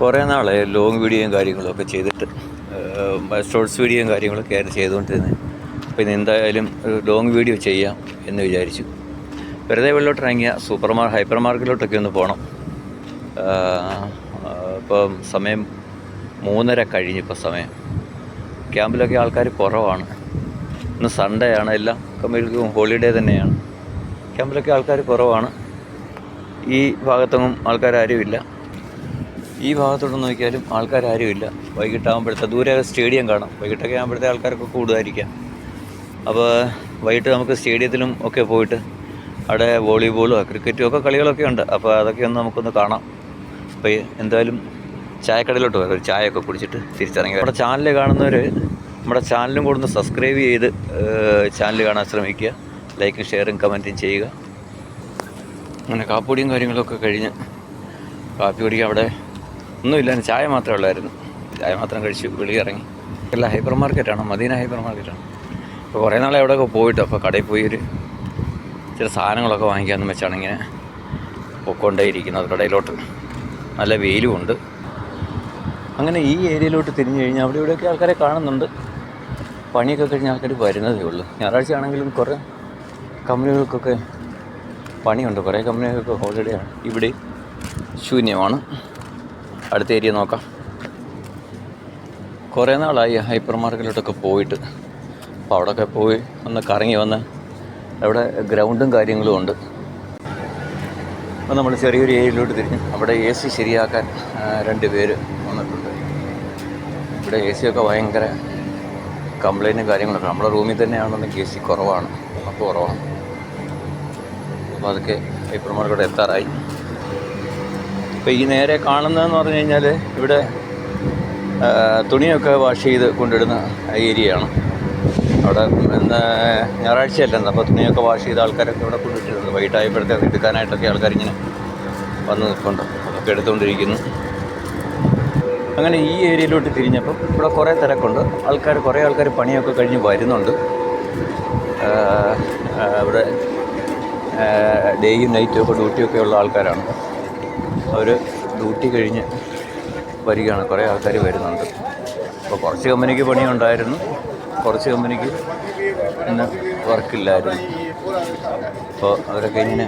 കുറേ നാളെ ലോങ് വീഡിയോയും കാര്യങ്ങളൊക്കെ ചെയ്തിട്ട് ഷോർട്സ് വീഡിയോയും കാര്യങ്ങളൊക്കെ ആയിരുന്നു ചെയ്തുകൊണ്ടിരുന്നത് ഇന്ന് എന്തായാലും ഒരു ലോങ് വീഡിയോ ചെയ്യാം എന്ന് വിചാരിച്ചു. വെറുതെ വെള്ളോട്ട് ഇറങ്ങിയ സൂപ്പർ മാർ ഹൈപ്പർ മാർക്കറ്റിലോട്ടൊക്കെ ഒന്ന് പോകണം ഇപ്പം സമയം മൂന്നര കഴിഞ്ഞു ഇപ്പോൾ സമയം. ക്യാമ്പിലൊക്കെ ആൾക്കാർ കുറവാണ്. ഇന്ന് സൺഡേ ആണ് എല്ലാം കമ്പനികൾക്കും ഹോളിഡേ തന്നെയാണ്. ക്യാമ്പിലൊക്കെ ആൾക്കാർ കുറവാണ്. ഈ ഭാഗത്തൊന്നും ആൾക്കാരാരുമില്ല ഈ ഭാഗത്തോട്ട് നോക്കിയാലും ആൾക്കാരാരുമില്ല വൈകിട്ടാകുമ്പോഴത്തെ ദൂരെ സ്റ്റേഡിയം കാണാം. വൈകിട്ടൊക്കെ ആകുമ്പോഴത്തെ ആൾക്കാരൊക്കെ കൂടുതലായിരിക്കാം. അപ്പോൾ വൈകിട്ട് നമുക്ക് സ്റ്റേഡിയത്തിലും ഒക്കെ പോയിട്ട് അവിടെ വോളിബോളോ ക്രിക്കറ്റും ഒക്കെ കളികളൊക്കെ ഉണ്ട്. അപ്പോൾ അതൊക്കെ ഒന്ന് നമുക്കൊന്ന് കാണാം. അപ്പോൾ എന്തായാലും ചായക്കടയിലോട്ട് വരാം ഒരു ചായയൊക്കെ കുടിച്ചിട്ട് തിരിച്ചിറങ്ങി നമ്മുടെ ചാനൽ കാണുന്നവർ നമ്മുടെ ചാനലും കൂടെ ഒന്ന് സബ്സ്ക്രൈബ് ചെയ്ത് ചാനൽ കാണാൻ ശ്രമിക്കുക. ലൈക്കും ഷെയറും കമന്റും ചെയ്യുക. അങ്ങനെ കാപ്പുടിയും കാര്യങ്ങളൊക്കെ കഴിഞ്ഞ് കാപ്പി കുടിക്കുക അവിടെ ഒന്നുമില്ല ചായ മാത്രമേ ഉള്ളായിരുന്നു. ചായ മാത്രം കഴിച്ച് ഇറങ്ങി. അല്ല ഹൈപ്പർ മാർക്കറ്റാണ് മദീന ഹൈപ്പർ മാർക്കറ്റാണ്. അപ്പോൾ കുറേ നാളെ അവിടെയൊക്കെ പോയിട്ട് അപ്പോൾ കടയിൽ പോയി ഒരു ചില സാധനങ്ങളൊക്കെ വാങ്ങിക്കാമെന്ന് വെച്ചാണ് ഇങ്ങനെ പൊക്കൊണ്ടേ ഇരിക്കുന്നത് കടയിലോട്ട്. നല്ല വെയിലുമുണ്ട് അങ്ങനെ ഈ ഏരിയയിലോട്ട് തിരിഞ്ഞു കഴിഞ്ഞാൽ അവിടെ ഇവിടെയൊക്കെ ആൾക്കാരെ കാണുന്നുണ്ട്. പണിയൊക്കെ കഴിഞ്ഞ് ആൾക്കാർ വരുന്നതേ ഉള്ളൂ. ഞായറാഴ്ച ആണെങ്കിലും കുറേ കമ്പനികൾക്കൊക്കെ പണിയുണ്ട്. കുറേ കമ്പനികൾക്ക് ഹോളിഡേ ആണ്. ഇവിടെ ശൂന്യമാണ്. അടുത്ത ഏരിയ നോക്കാം. കുറേ നാളായി ഹൈപ്പർ മാർക്കറ്റിലോട്ടൊക്കെ പോയിട്ട്. അപ്പോൾ അവിടെയൊക്കെ പോയി ഒന്ന് കറങ്ങി വന്ന് അവിടെ ഗ്രൗണ്ടും കാര്യങ്ങളും ഉണ്ട്. അപ്പോൾ നമ്മൾ ചെറിയൊരു ഏരിയയിലോട്ട് തിരിഞ്ഞു അവിടെ എ സി ശരിയാക്കാൻ രണ്ട് പേര് വന്നിട്ടുണ്ട്. ഇവിടെ എ സിയൊക്കെ ഭയങ്കര കംപ്ലൈന്റും കാര്യങ്ങളൊക്കെ. നമ്മുടെ റൂമിൽ തന്നെയാണെന്നുണ്ടെങ്കിൽ എ സി കുറവാണ്. അപ്പോൾ കുറവാണ്. അപ്പോൾ അതൊക്കെ ഹൈപ്പർ മാർക്കറ്റ് എത്താറായി. ഇപ്പോൾ ഈ നേരെ കാണുന്നതെന്ന് പറഞ്ഞു കഴിഞ്ഞാൽ ഇവിടെ തുണിയൊക്കെ വാഷ് ചെയ്ത് കൊണ്ടിടുന്ന ഏരിയയാണ്. അവിടെ ഞായറാഴ്ചയല്ലെന്ന് അപ്പോൾ തുണിയൊക്കെ വാഷ് ചെയ്ത ആൾക്കാരൊക്കെ ഇവിടെ കൊണ്ടിട്ടിരുന്നു വൈകിട്ടായപ്പോഴത്തേക്ക് എടുക്കാനായിട്ടൊക്കെ ആൾക്കാരിങ്ങനെ വന്ന് നിൽപ്പുണ്ട്. അതൊക്കെ എടുത്തുകൊണ്ടിരിക്കുന്നു അങ്ങനെ ഈ ഏരിയയിലോട്ട് തിരിഞ്ഞപ്പോൾ ഇവിടെ കുറേ തിരക്കുണ്ട്. ആൾക്കാർ കുറേ ആൾക്കാർ പണിയൊക്കെ കഴിഞ്ഞ് വരുന്നുണ്ട്. ഇവിടെ ഡേയും നൈറ്റും ഒക്കെ ഡ്യൂട്ടിയൊക്കെ ഉള്ള ആൾക്കാരാണ്. അവർ ഡ്യൂട്ടി കഴിഞ്ഞ് വരികയാണ്. കുറേ ആൾക്കാർ വരുന്നുണ്ട്. അപ്പോൾ കുറച്ച് കമ്പനിക്ക് പണിയുണ്ടായിരുന്നു. കുറച്ച് കമ്പനിക്ക് ഇന്ന് വർക്കില്ലായിരുന്നു. അപ്പോൾ അവരൊക്കെ ഇങ്ങനെ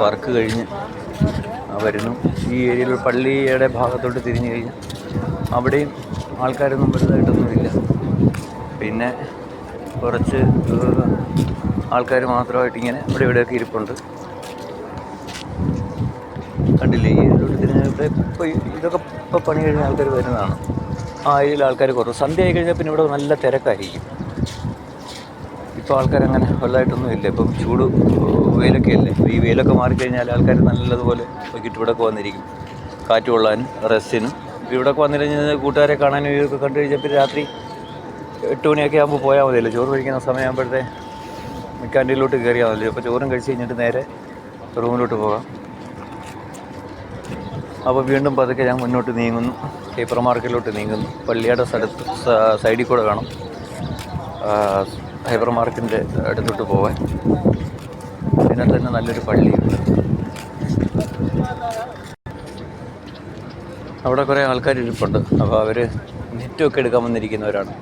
വർക്ക് കഴിഞ്ഞ് വരുന്നു. ഈ ഏരിയയിൽ പള്ളിയുടെ ഭാഗത്തോട്ട് തിരിഞ്ഞു കഴിഞ്ഞാൽ അവിടെയും ആൾക്കാരൊന്നും വലുതായിട്ടൊന്നുമില്ല. പിന്നെ കുറച്ച് ആൾക്കാർ മാത്രമായിട്ട് ഇങ്ങനെ ഇവിടെ ഇവിടെയൊക്കെ ഇരിപ്പുണ്ട്. കണ്ടില്ലേ? ഈ തിരിഞ്ഞാൽ ഇവിടെ ഇപ്പോൾ ഇതൊക്കെ ഇപ്പോൾ പണി കഴിഞ്ഞ ആൾക്കാർ വരുന്നതാണ്. ആ ഏരിയയിൽ ആൾക്കാർ കുറവ്. സന്ധ്യ ആയി കഴിഞ്ഞാൽ പിന്നെ ഇവിടെ നല്ല തിരക്കായിരിക്കും. ഇപ്പോൾ ആൾക്കാരങ്ങനെ വലുതായിട്ടൊന്നും ഇല്ല. ഇപ്പം ചൂട് വെയിലൊക്കെ അല്ലേ? ഈ വെയിലൊക്കെ മാറിക്കഴിഞ്ഞാൽ ആൾക്കാർ നല്ലതുപോലെ ചുറ്റുവിടൊക്കെ വന്നിരിക്കും. കാറ്റ് കൊള്ളാനും റെസ്റ്റിനും. ഇവിടെയൊക്കെ വന്നു കഴിഞ്ഞാൽ കൂട്ടുകാരെ കാണാനും ഇതൊക്കെ കണ്ടു കഴിഞ്ഞാൽ പിന്നെ രാത്രി എട്ട് മണിയൊക്കെ ആകുമ്പോൾ പോയാൽ മതിയല്ലോ. ചോറ് കഴിക്കുന്ന സമയമാകുമ്പോഴത്തെ മിക്കാന്റീനിലോട്ട് കയറിയാൽ മതി അപ്പോൾ ചോറും കഴിച്ച് കഴിഞ്ഞിട്ട് നേരെ റൂമിലോട്ട് പോകാം. അപ്പോൾ വീണ്ടും പതുക്കെ ഞാൻ മുന്നോട്ട് നീങ്ങുന്നു. ഹൈപ്പർ മാർക്കറ്റിലോട്ട് നീങ്ങുന്നു. പള്ളിയുടെ സ്ഥലത്ത് സൈഡിൽ കൂടെ കാണും. ഹൈപ്പർ മാർക്കറ്റിന്റെ അടുത്തോട്ട് പോവാൻ. അതിനകത്ത് തന്നെ നല്ലൊരു പള്ളിയുണ്ട് അവിടെ കുറേ ആൾക്കാർ ഇരിപ്പുണ്ട്. അപ്പോൾ അവർ നെറ്റൊക്കെ എടുക്കാൻ വന്നിരിക്കുന്നവരാണ്.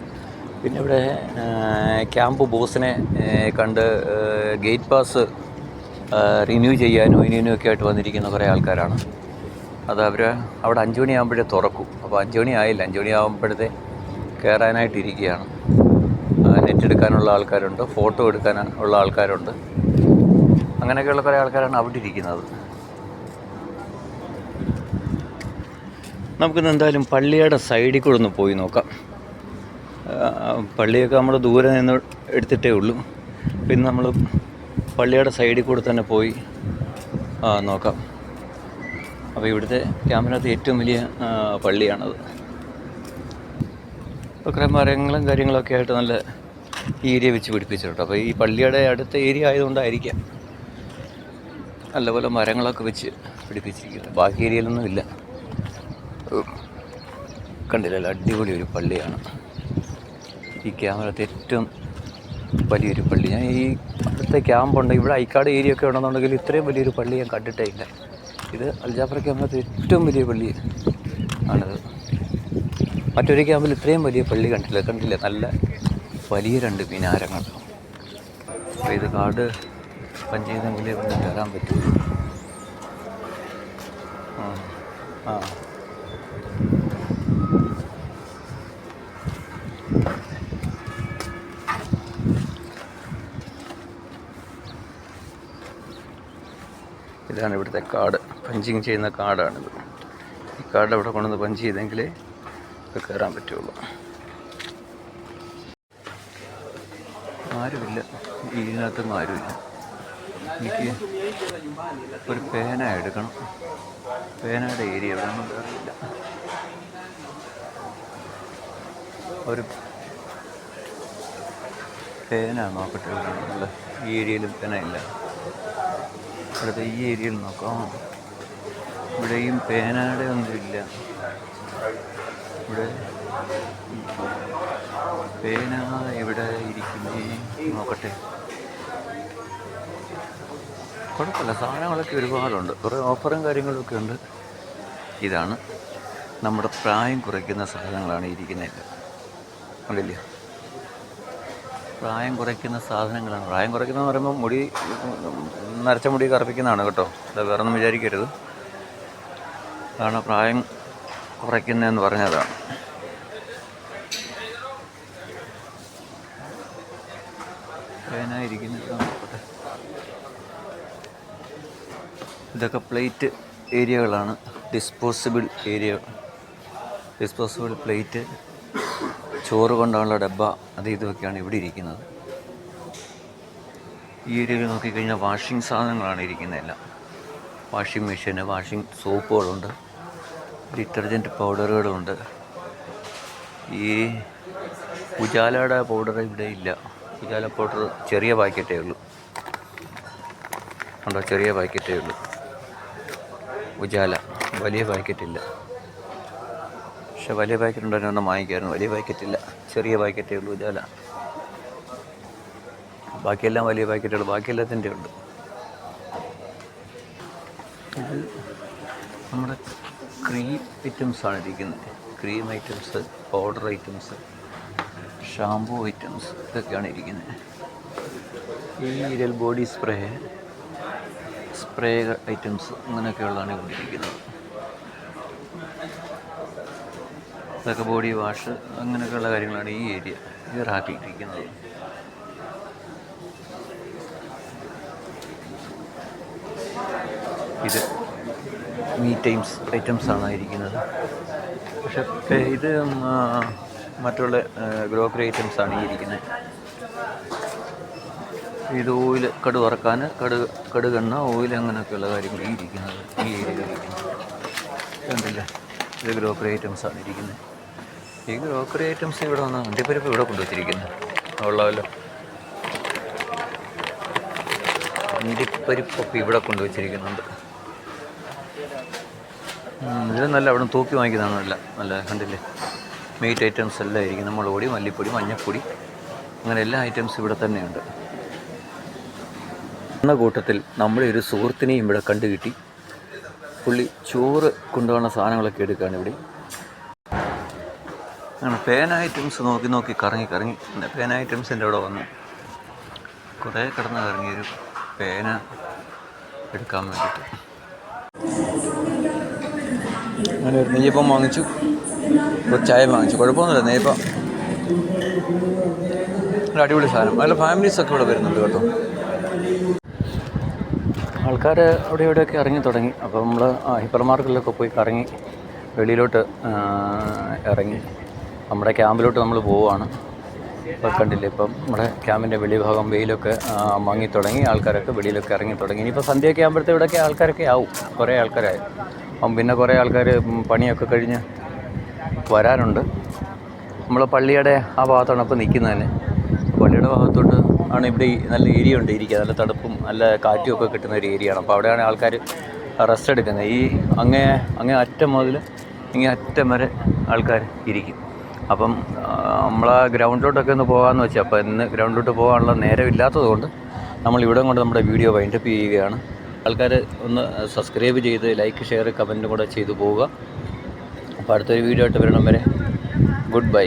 പിന്നെ ഇവിടെ ക്യാമ്പ് ബോസിനെ കണ്ട് ഗേറ്റ് പാസ് റിന്യൂ ചെയ്യാനും ഇതിനും ഒക്കെ ആയിട്ട് വന്നിരിക്കുന്ന കുറേ ആൾക്കാരാണ്. അത് അവർ അവിടെ അഞ്ച് മണിയാകുമ്പോഴേ തുറക്കും. അപ്പോൾ അഞ്ച് മണി ആയില്ല അഞ്ച് മണിയാകുമ്പോഴത്തെ കയറാനായിട്ടിരിക്കുകയാണ് നെറ്റ് എടുക്കാനുള്ള ആൾക്കാരുണ്ട്. ഫോട്ടോ എടുക്കാൻ ഉള്ള ആൾക്കാരുണ്ട്. അങ്ങനെയൊക്കെയുള്ള കുറേ ആൾക്കാരാണ് അവിടെ ഇരിക്കുന്നത്. നമുക്കിന്ന് എന്തായാലും പള്ളിയുടെ സൈഡിൽ കൂടെ ഒന്ന് പോയി നോക്കാം. പള്ളിയൊക്കെ നമ്മൾ ദൂരെ നിന്ന് എടുത്തിട്ടേ ഉള്ളൂ. പിന്നെ നമ്മൾ പള്ളിയുടെ സൈഡിൽ കൂടെ തന്നെ പോയി നോക്കാം. അപ്പോൾ ഇവിടുത്തെ ക്യാമ്പിനകത്ത് ഏറ്റവും വലിയ പള്ളിയാണത്. ഇപ്പോൾ കുറേ മരങ്ങളും കാര്യങ്ങളൊക്കെ ആയിട്ട് നല്ല ഏരിയ വെച്ച് പിടിപ്പിച്ചിട്ടുണ്ട്. അപ്പോൾ ഈ പള്ളിയുടെ അടുത്ത ഏരിയ ആയതുകൊണ്ടായിരിക്കാം നല്ലപോലെ മരങ്ങളൊക്കെ വെച്ച് പിടിപ്പിച്ചിരിക്കുന്നത്. ബാക്കി ഏരിയയിലൊന്നും ഇല്ല. കണ്ടില്ല അടിപൊളി ഒരു പള്ളിയാണ്. ഈ ക്യാമറത്തെ ഏറ്റവും വലിയൊരു പള്ളി. ഞാൻ ഈ അടുത്ത ക്യാമ്പുണ്ട്. ഇവിടെ ഐക്കാട് ഏരിയ ഒക്കെ ഉണ്ടെന്നുണ്ടെങ്കിൽ ഇത്രയും വലിയൊരു പള്ളി ഞാൻ കണ്ടിട്ടേ ഇല്ല. ഇത് അൽജാഫർ ക്യാമ്പത്ത് ഏറ്റവും വലിയ പള്ളി ആണത്. മറ്റൊരു ക്യാമ്പിൽ ഇത്രയും വലിയ പള്ളി കണ്ടില്ല കണ്ടില്ല. നല്ല വലിയ രണ്ട് മിനാരങ്ങൾ. അപ്പോൾ ഇത് കാട് പഞ്ചായത്തെങ്കിലേ ഒന്ന് കയറാൻ പറ്റും. ആ ആ. ഇതാണ് ഇവിടുത്തെ കാർഡ് പഞ്ചിങ് ചെയ്യുന്ന കാർഡാണിത് ഈ കാർഡ് അവിടെ കൊണ്ടുവന്ന് പഞ്ച് ചെയ്തെങ്കിലേ ഒക്കെ കയറാൻ പറ്റുള്ളൂ. ആരുമില്ല. ഇതിനകത്തൊന്നും ആരുമില്ല. എനിക്ക് ഒരു പേന എടുക്കണം. പേനയുടെ ഏരിയ എവിടെ ഒന്നും ഒരു പേന നോക്കട്ടെ ഈ ഏരിയയിലും പേന ഇല്ല. അടുത്ത ഈ ഏരിയയിൽ നോക്കാം. ഇവിടെയും പേനയുടെ ഒന്നുമില്ല ഇവിടെ പേന ഇവിടെ ഇരിക്കുന്നേ. നോക്കട്ടെ. കുഴപ്പമില്ല. സാധനങ്ങളൊക്കെ ഒരുപാടുണ്ട്. കുറേ ഓഫറും കാര്യങ്ങളൊക്കെ ഉണ്ട്. ഇതാണ് നമ്മുടെ പ്രായം കുറയ്ക്കുന്ന സാധനങ്ങളാണ് ഇരിക്കുന്നത്. ഉണ്ടല്ലേ പ്രായം കുറയ്ക്കുന്ന സാധനങ്ങളാണ്. പ്രായം കുറയ്ക്കുന്ന പറയുമ്പോൾ മുടി നരച്ച മുടി കറുപ്പിക്കുന്നതാണ് കേട്ടോ. അത് വേറെ ഒന്നും വിചാരിക്കരുത്. അതാണ് പ്രായം കുറയ്ക്കുന്നതെന്ന് പറഞ്ഞതാണ് ഇതൊക്കെ plate ഏരിയകളാണ്. Disposable area. Disposable plate ചോറ് കൊണ്ടുള്ള ഡബ്ബ അത് ഇതൊക്കെയാണ് ഇവിടെ ഇരിക്കുന്നത്. ഈ ഏരിയയിൽ നോക്കിക്കഴിഞ്ഞാൽ വാഷിംഗ് സാധനങ്ങളാണ് ഇരിക്കുന്നതെല്ലാം. വാഷിംഗ് മെഷീന് വാഷിംഗ് സോപ്പുകളുണ്ട്. ഡിറ്റർജന്റ് പൗഡറുകളുണ്ട്. ഈ ഉജാലയുടെ പൗഡർ ഇവിടെ ഇല്ല. ഉജാല പൗഡർ ചെറിയ പാക്കറ്റേ ഉള്ളൂ. ഉണ്ടോ ചെറിയ പാക്കറ്റേ ഉള്ളൂ. ഉജാല. വലിയ പാക്കറ്റില്ല പക്ഷെ വലിയ പാക്കറ്റ് ഉണ്ടെങ്കിൽ ഒന്ന് വാങ്ങിക്കായിരുന്നു. വലിയ പാക്കറ്റില്ല ചെറിയ പാക്കറ്റേ ഉള്ളൂ ഉജാല. ബാക്കിയെല്ലാം വലിയ പാക്കറ്റുകൾ. ബാക്കിയെല്ലാത്തിന്റെ ഉണ്ട്. നമ്മുടെ ക്രീം ഐറ്റംസ് ആണ് ഇരിക്കുന്നത്. Cream items powder items shampoo items ഇതൊക്കെയാണ് ഇരിക്കുന്നത്. ഈ ഇരൽ ബോഡി സ്പ്രേ സ്പ്രേ ഐറ്റംസ് അങ്ങനെയൊക്കെയുള്ളതാണ് ഇവിടെ ഇരിക്കുന്നത്. ഇതൊക്കെ ബോഡി വാഷ് അങ്ങനെയൊക്കെയുള്ള കാര്യങ്ങളാണ് ഈ ഏരിയ ഈ റാക്കിലിരിക്കുന്നത് ഇത് മീറ്റ് ടൈംസ് ഐറ്റംസ് ആണ് ഇരിക്കുന്നത് പക്ഷേ ഇത് മറ്റുള്ള ഗ്രോക്കറി ഐറ്റംസ് ആണ് ഈ ഇരിക്കുന്നത്. ഇത് ഓയിൽ കടുക് വറക്കാൻ കടുക് കടുകെണ്ണ ഓയിൽ അങ്ങനെയൊക്കെയുള്ള കാര്യങ്ങൾ ഈ ഇരിക്കുന്നത് ഈ ഏരിയയിൽ കണ്ടില്ലേ? ഇത് ഗ്രോക്കറി ഐറ്റംസ് ആണ് ഇരിക്കുന്നത്. ഈ ഗ്രോക്കറി ഐറ്റംസ് ഇവിടെ വന്ന അണ്ടിപ്പരിപ്പ് ഇവിടെ കൊണ്ടുവച്ചിരിക്കുന്നത്. ഉള്ളതല്ലോ. അണ്ടിപ്പരിപ്പൊക്കെ ഇവിടെ കൊണ്ടുവച്ചിരിക്കുന്നുണ്ട്. ഉം, ഇത് നല്ല അവിടെ തൂക്കി വാങ്ങിക്കുന്നതാണ് നല്ല നല്ല കണ്ടില്ലേ? മീറ്റ് ഐറ്റംസ് എല്ലാം ഇരിക്കുന്നു മുളക് പൊടി മല്ലിപ്പൊടി മഞ്ഞൾപ്പൊടി അങ്ങനെ എല്ലാ ഐറ്റംസ് ഇവിടെ തന്നെയുണ്ട്. എന്ന കൂട്ടത്തിൽ നമ്മുടെ ഒരു സുഹൃത്തിനെയും ഇവിടെ കണ്ടു കിട്ടി പുള്ളി ചോറ് കൊണ്ടുപോകുന്ന സാധനങ്ങളൊക്കെ എടുക്കുകയാണ് ഇവിടെ. അങ്ങനെ പേന ഐറ്റംസ് നോക്കി നോക്കി കറങ്ങി കറങ്ങി. പേന ഐറ്റംസിന്റെ അവിടെ വന്നു. കുറേ കിടന്ന് കറങ്ങിയൊരു പേന എടുക്കാൻ വേണ്ടിയിട്ട്. ഒരു നെയ്യപ്പം വാങ്ങിച്ചു. ചായ വാങ്ങിച്ചു. കുഴപ്പമൊന്നുമില്ല നെയ്യപ്പം. ഒരു അടിപൊളി സാധനം. അതിൽ ഫാമിലീസൊക്കെ ഇവിടെ വരുന്നുണ്ട് കേട്ടോ. ആൾക്കാർ അവിടെ ഇവിടെയൊക്കെ ഇറങ്ങി തുടങ്ങി. അപ്പോൾ നമ്മൾ ഹൈപ്പർ മാർക്കറ്റിലൊക്കെ പോയി കറങ്ങി വെളിയിലോട്ട് ഇറങ്ങി. നമ്മുടെ ക്യാമ്പിലോട്ട് നമ്മൾ പോവുകയാണ്. ഇപ്പോൾ കണ്ടില്ലേ ഇപ്പം നമ്മുടെ ക്യാമ്പിന്റെ വെളിഭാഗം വെയിലൊക്കെ മങ്ങി തുടങ്ങി. ആൾക്കാരൊക്കെ വെളിയിലൊക്കെ ഇറങ്ങി തുടങ്ങി. ഇനിയിപ്പോൾ സന്ധ്യയൊക്കെ ആകുമ്പോഴത്തെ ഇവിടെയൊക്കെ ആൾക്കാരൊക്കെ ആവും. കുറേ ആൾക്കാരായി. അപ്പം പിന്നെ കുറേ ആൾക്കാർ പണിയൊക്കെ കഴിഞ്ഞ് വരാനുണ്ട് നമ്മൾ പള്ളിയുടെ ആ ഭാഗത്താണ് അപ്പോൾ നിൽക്കുന്നത് തന്നെ. പള്ളിയുടെ ഭാഗത്തോട്ട് ആണ് ഇവിടെ നല്ല ഏരിയ ഉണ്ട് ഇരിക്കുക നല്ല തണുപ്പും നല്ല കാറ്റും ഒക്കെ കിട്ടുന്ന ഒരു ഏരിയയാണ് അപ്പോൾ അവിടെയാണ് ആൾക്കാർ റെസ്റ്റ് എടുക്കുന്നത്. ഈ അങ്ങേ അങ്ങേ അറ്റം മുതൽ ഇങ്ങനെ അറ്റം വരെ ആൾക്കാർ ഇരിക്കും. അപ്പം നമ്മൾ ആ ഗ്രൗണ്ടിലോട്ടൊക്കെ ഒന്ന് പോകാമെന്ന് വെച്ചാൽ അപ്പോൾ ഇന്ന് ഗ്രൗണ്ടിലോട്ട് പോകാനുള്ള നേരമില്ലാത്തത് കൊണ്ട് നമ്മൾ ഇവിടെ കൊണ്ട് നമ്മുടെ വീഡിയോ വൈൻഡപ്പ് ചെയ്യുകയാണ്. ആൾക്കാർ ഒന്ന് സബ്സ്ക്രൈബ് ചെയ്ത് ലൈക്ക് ഷെയർ കമന്റും കൂടെ ചെയ്തു പോവുക. അപ്പോൾ അടുത്തൊരു വീഡിയോ ആയിട്ട് വരണം വരെ. Good bye